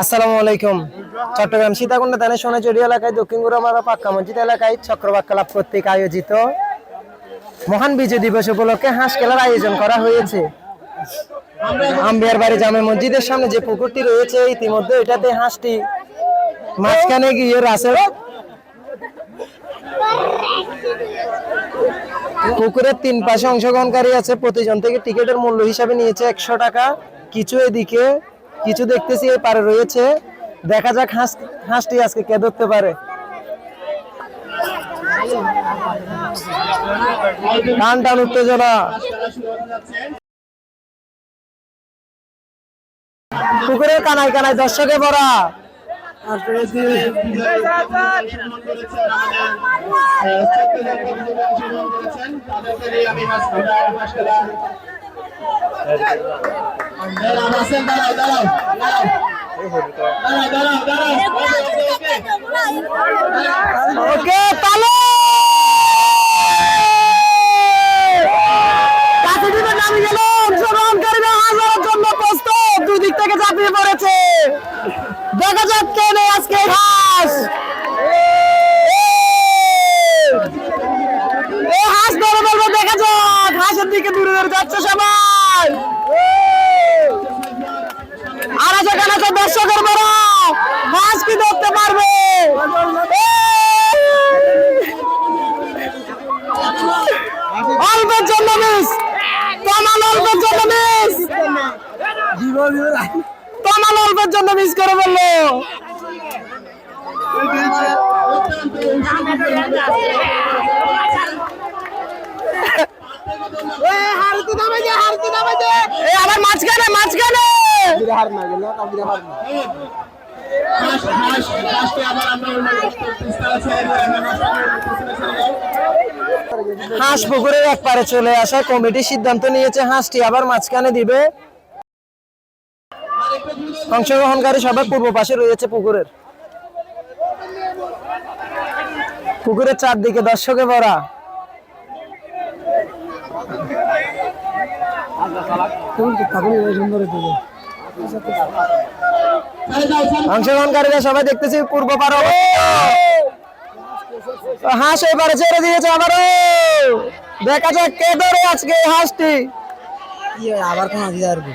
আসসালামু আলাইকুম। চট্টগ্রাম সীতাকুণ্ডা থানা সোনাচুরি এলাকায় দক্ষিণ গুড়ামারা পাক্কা মসজিদ এলাকায় চক্রবাক ক্লাব কর্তৃক আয়োজিত মহান বিজয় দিবস উপলক্ষে হাঁস খেলার আয়োজন করা হয়েছে। আম্বিয়ার বাড়ি জামে মসজিদের সামনে যে পুকুরটি রয়েছে, ইতিমধ্যে এটাতে হাঁসটি মাঝখানে গিয়ে রাসেল পুকুরের তিন পাশে অংশগ্রহণকারী আছে, প্রতিজন থেকে টিকিটের মূল্য হিসাবে নিয়েছে একশো টাকা। কিছু এদিকে কিছু দেখতেছি, এই পারে রয়েছে। দেখা যাক হাঁস হাঁসটি আজকে কে ধরতে পারে। টান টান উত্তেজনা। পুকুরের কানায় কানায় দর্শকে ভরা। জন্য প্রস্তুত। দুই দিক থেকে ঝাঁপিয়ে পড়েছে। দেখা যাক কে নেই আজকে ঘাস এ হাঁস ধরে ধরবে দেখা যাক হাঁসের দিকে দূরে দূরে যাচ্ছে সবাই আর আছে কেন আছে দর্শকের বড় হাঁস কি ধরতে পারবে অল্পের জন্য মিস তমাল অল্পের জন্য মিস তমাল অল্পের জন্য মিস করে বলল আবার মাঝখানে মাঝখানে। হাঁস পুকুরের এক পারে চলে আসা কমিটি সিদ্ধান্ত নিয়েছে হাঁসটি আবার মাঝখানে দিবে। অংশগ্রহণকারী সবাই পূর্ব পাশে রয়েছে পুকুরের। পুকুরের চারদিকে দর্শকে ভরা। অংশগ্রহণকারীরা সবাই দেখতেছি পূর্ব পার হাঁস এবারে ছেড়ে দিয়েছে আবারও। দেখা যাক কে ধরে আজকে হাঁসটি। আবার কোন আসবে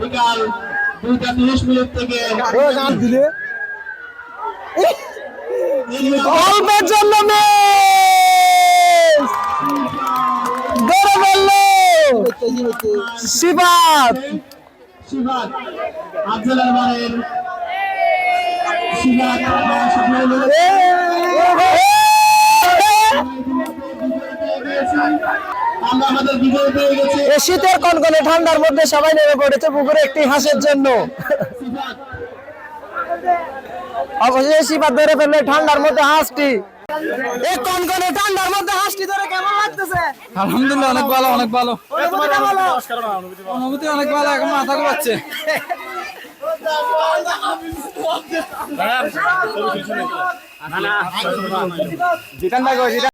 বিকাল দুইটা তিরিশ মিনিট থেকে অল্পের জন্য ধরে বলল শিবাত! শিবাদ আফজলের বাড়ির শিবাদ শীতের কনকনে ঠান্ডার মধ্যে সবাই নেমে পড়েছে পুকুরে একটি হাঁসের জন্য। অবশেষে শিবাত ধরে ফেললে ঠান্ডার মধ্যে হাঁসটি। এই কনকনে ঠান্ডার মধ্যে হাঁসটি ধরে কেমন লাগতেছে? আলহামদুলিল্লাহ অনেক ভালো অনেক ভালো। অনুভূতি অনেক ভালো এখন মাথা ঘুরাচ্ছে